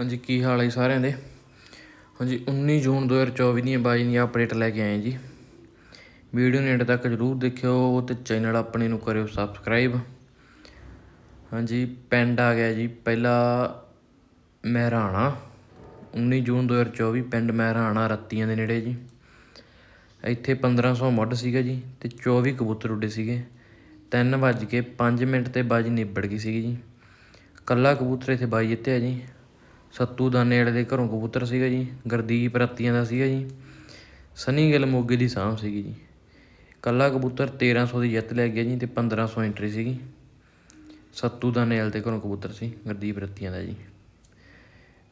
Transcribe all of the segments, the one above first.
ਹਾਂਜੀ, ਕੀ ਹਾਲ ਹੈ ਸਾਰਿਆਂ ਦੇ? ਹਾਂਜੀ 19 ਜੂਨ 2024 ਦੀਆਂ ਬਾਜੀ ਦੀਆਂ ਅਪਡੇਟ ਲੈ ਕੇ ਆਏ ਜੀ। ਵੀਡੀਓ ਨੂੰ ਐਂਡ ਤੱਕ ਜਰੂਰ ਦੇਖਿਓ ਤੇ ਚੈਨਲ ਆਪਣੇ ਨੂੰ ਕਰਿਓ ਸਬਸਕ੍ਰਾਈਬ ਹਾਂਜੀ, ਪਿੰਡ ਆ ਗਿਆ ਜੀ, ਪਹਿਲਾ ਮਹਿਰਾਣਾ। 19 ਜੂਨ 2024 ਪਿੰਡ ਮਹਿਰਾਣਾ, ਰੱਤੀਆਂ ਦੇ ਨੇੜੇ ਜੀ। ਇੱਥੇ 1500 ਮੁੱਢ ਸੀਗਾ ਜੀ ਤੇ 24 ਕਬੂਤਰ ਉੱਡੇ ਸੀਗੇ। 3 ਵੱਜ ਕੇ 5 ਮਿੰਟ ਤੇ ਬਾਜੀ ਨਿਬੜ ਗਈ ਸੀਗੀ ਜੀ। ਕੱਲਾ ਕਬੂਤਰ ਇੱਥੇ ਬਾਈ ਜਿੱਤਿਆ ਜੀ। ਸੱਤੂ ਦਾ ਨੇੜੇ ਦੇ ਘਰੋਂ ਕਬੂਤਰ ਸੀਗਾ ਜੀ, ਗੁਰਦੀਪ ਰੱਤੀਆਂ ਦਾ ਸੀਗਾ ਜੀ, ਸਨੀ ਗਿੱਲ ਮੋਗੇ ਦੀ ਸਾਂਭ ਸੀਗੀ ਜੀ। ਕੱਲਾ ਕਬੂਤਰ 1300 ਦੀ ਜਿੱਤ ਲੈ ਗਿਆ ਜੀ ਤੇ 1500 ਐਂਟਰੀ ਸੀਗੀ। ਸੱਤੂ ਦਾ ਨੇਲ ਦੇ ਘਰੋਂ ਕਬੂਤਰ ਸੀ, ਗੁਰਦੀਪ ਰੱਤੀਆਂ ਦਾ ਜੀ।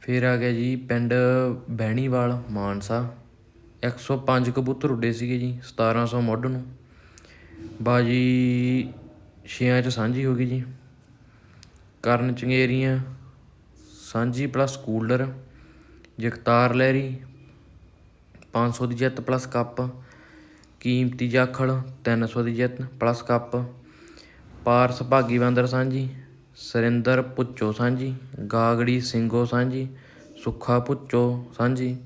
ਫਿਰ ਆ ਗਿਆ ਜੀ ਪਿੰਡ ਬਹਿਣੀਵਾਲ, ਮਾਨਸਾ। 105 ਕਬੂਤਰ ਉੱਡੇ ਸੀਗੇ ਜੀ 1700 ਮੁੱਢ ਨੂੰ। ਬਾਜੀ ਛਿਆਂ ਚ ਸਾਂਝੀ ਹੋ ਗਈ ਜੀ। ਕਰਨ ਚੰਗੇਰੀਆਂ ਸਾਂਝੀ ਪਲੱਸ ਕੂਲਰ ਜਗਤਾਰ ਲਹਿਰੀ 500 ਦੀ ਜਿੱਤ ਪਲੱਸ ਕੱਪ, ਕੀਮਤੀ ਜਾਖਲ 300 ਦੀ ਜਿੱਤ ਪਲੱਸ ਕੱਪ, ਪਾਰਸ ਭਾਗੀ ਬਾਂਦਰ ਸਾਂਝੀ, ਸਰਿੰਦਰ ਪੁੱਚੋ ਸਾਂਝੀ, ਗਾਗੜੀ ਸਿੰਘੋ ਸਾਂਝੀ, ਸੁੱਖਾ ਪੁੱਚੋ ਸਾਂਝੀ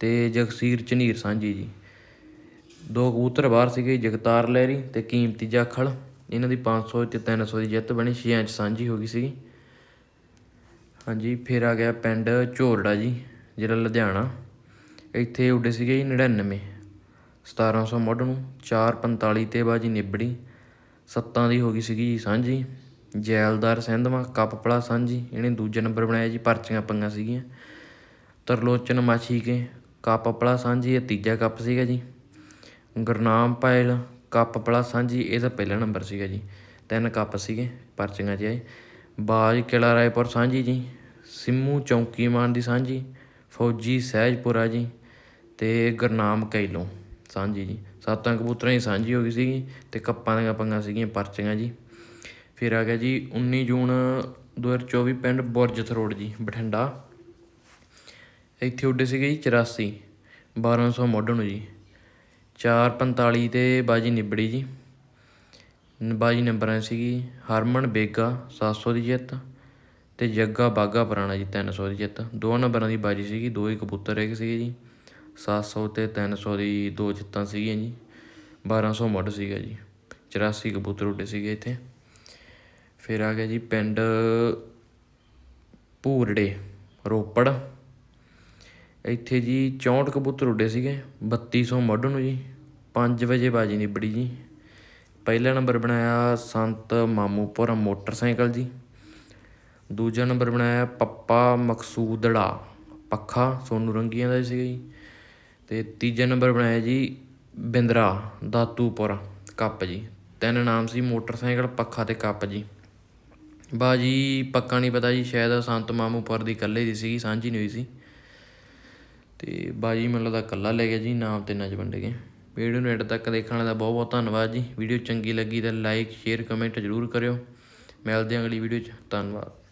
ਤੇ ਜਗਸੀਰ ਝਨੀਰ ਸਾਂਝੀ ਜੀ। ਦੋ ਕਬੂਤਰ ਬਾਹਰ ਸੀਗੇ, ਜਗਤਾਰ ਲਹਿਰੀ ਤੇ ਕੀਮਤੀ ਜਾਖਲ। ਇਹਨਾਂ ਦੀ 500 ਤੇ 300 ਦੀ ਜਿੱਤ ਬਣੀ ਛੇ ਇੰਚ ਸਾਂਝੀ ਹੋ ਗਈ ਸੀਗੀ। ਹਾਂਜੀ, ਫਿਰ ਆ ਗਿਆ ਪਿੰਡ ਝੋਰੜਾ ਜੀ, ਜ਼ਿਲ੍ਹਾ ਲੁਧਿਆਣਾ। ਇੱਥੇ ਉੱਡੇ ਸੀਗੇ ਜੀ 99 1700 ਮੁੱਢ ਨੂੰ 445 ਤੇ ਬਾਜੀ ਨਿਬੜੀ, ਸੱਤਾਂ ਦੀ ਹੋ ਗਈ ਸੀਗੀ ਜੀ ਸਾਂਝੀ ਜੈਲਦਾਰ ਸਿੰਧਵਾ ਕੱਪਪਲਾ ਸਾਂਝੀ ਇਹਨੇ ਦੂਜਾ ਨੰਬਰ ਬਣਾਇਆ ਜੀ, ਪਰਚੀਆਂ ਪੰਗਾਂ ਸੀਗੀਆਂ। ਤਰਲੋਚਨ ਮਾਛੀ ਕੇ, ਕੱਪਪਲਾ ਸਾਂਝੀ ਇਹ ਤੀਜਾ ਕੱਪ ਸੀਗਾ ਜੀ। ਗੁਰਨਾਮ ਪਾਇਲ, ਕੱਪਪਲਾ ਸਾਂਝੀ ਇਹਦਾ ਪਹਿਲਾ ਨੰਬਰ ਸੀਗਾ ਜੀ। ਤਿੰਨ ਕੱਪ ਸੀਗੇ, ਪਰਚੀਆਂ 'ਚ ਆਏ। ਬਾਜ ਕਿਲ੍ਹਾ ਰਾਏਪੁਰ ਸਾਂਝੀ ਜੀ, ਸਿੰਮੂ ਚੌਂਕੀਮਾਨ ਦੀ ਸਾਂਝੀ, ਫੌਜੀ ਸਹਿਜਪੁਰਾ ਜੀ ਅਤੇ ਗੁਰਨਾਮ ਕੈਲੋਂ ਸਾਂਝੀ ਜੀ। ਸੱਤਾਂ ਕਬੂਤਰਾਂ ਦੀ ਸਾਂਝੀ ਹੋ ਗਈ ਸੀਗੀ ਅਤੇ ਕੱਪਾਂ ਦੀਆਂ ਪੰਗਾਂ ਸੀਗੀਆਂ, ਪਰਚੀਆਂ ਜੀ। ਫਿਰ ਆ ਗਿਆ ਜੀ 19 ਜੂਨ 2024 ਪਿੰਡ ਬੁਰਜਥ ਰੋਡ ਜੀ, ਬਠਿੰਡਾ। ਇੱਥੇ ਉੱਡੇ ਸੀਗੇ ਜੀ 84 1200 ਮੁੱਢ ਨੂੰ ਜੀ। 445 ਤੇ ਬਾਜੀ ਨਿਬੜੀ ਜੀ। ਨ- ਬਾਜੀ ਨੰਬਰਾਂ ਸੀਗੀ, ਹਰਮਨ, ਬੇਗਾ 700 ਦੀ ਜਿੱਤ ਤੇ ਜੱਗਾ, ਬਾਗਾ, ਪੁਰਾਣਾ ਜੀ 300 ਦੀ ਜਿੱਤ। ਦੋ ਨੰਬਰਾਂ ਦੀ ਬਾਜੀ ਸੀਗੀ, ਦੋ ਹੀ ਕਬੂਤਰ ਰਹਿ ਗਏ ਸੀਗੇ ਜੀ। 700 ਤੇ 300 ਦੀ ਦੋ ਜਿੱਤਾਂ ਸੀਗੀਆਂ ਜੀ। 1200 ਮੁੱਢ ਸੀਗਾ ਜੀ। 84 ਕਬੂਤਰ ਉੱਡੇ ਸੀਗੇ ਇੱਥੇ। ਫਿਰ ਆ ਗਿਆ ਜੀ ਪਿੰਡ ਭੂਰੜੇ, ਰੋਪੜ। ਇੱਥੇ ਜੀ 64 ਕਬੂਤਰ ਉੱਡੇ ਸੀਗੇ 3200 ਮੁੱਢ ਨੂੰ ਜੀ। 5 ਵਜੇ ਬਾਜੀ ਨਿਬੜੀ ਜੀ। ਪਹਿਲਾ ਨੰਬਰ ਬਣਾਇਆ ਸੰਤ ਮਾਮੂਪੁਰ ਮੋਟਰਸਾਈਕਲ ਜੀ। ਦੂਜਾ ਨੰਬਰ ਬਣਾਇਆ ਪੱਪਾ ਮਕਸੂਦੜਾ, ਪੱਖਾ, ਸੋਨੂ ਰੰਗੀਆਂ ਦਾ ਸੀਗਾ ਜੀ। ਤੇ ਤੀਜਾ ਨੰਬਰ ਬਣਾਇਆ ਜੀ ਬਿੰਦਰਾ, ਦਾਤੂਪੁਰ, ਕੱਪ ਜੀ। ਤਿੰਨ ਨਾਮ ਸੀ ਮੋਟਰਸਾਈਕਲ, ਪੱਖਾ ਤੇ ਕੱਪ ਜੀ। ਬਾਜੀ, ਪੱਕਾ ਨਹੀਂ ਪਤਾ ਜੀ, ਸ਼ਾਇਦ ਸੰਤ ਮਾਮੂਪੁਰ ਦੀ ਇਕੱਲੇ ਦੀ ਸੀਗੀ, ਸਾਂਝੀ ਨਹੀਂ ਹੋਈ ਸੀ। ਤੇ ਬਾਜੀ ਮੈਨੂੰ ਲੱਗਦਾ ਇਕੱਲਾ ਲੈ ਗਿਆ ਜੀ, ਨਾਮ ਤਿੰਨਾਂ 'ਚ ਵੰਡੇ ਗਏ ਵੀਡੀਓ ਨੂੰ ਐਡ ਤੱਕ ਦੇਖਣ ਦਾ ਬਹੁਤ ਬਹੁਤ ਧੰਨਵਾਦ ਜੀ। ਵੀਡੀਓ ਚੰਗੀ ਲੱਗੀ ਤਾਂ ਲਾਈਕ ਸ਼ੇਅਰ ਕਮੈਂਟ ਜ਼ਰੂਰ ਕਰਿਓ। ਮਿਲਦੇ ਹਾਂ ਅਗਲੀ ਵੀਡੀਓ 'ਚ। ਧੰਨਵਾਦ।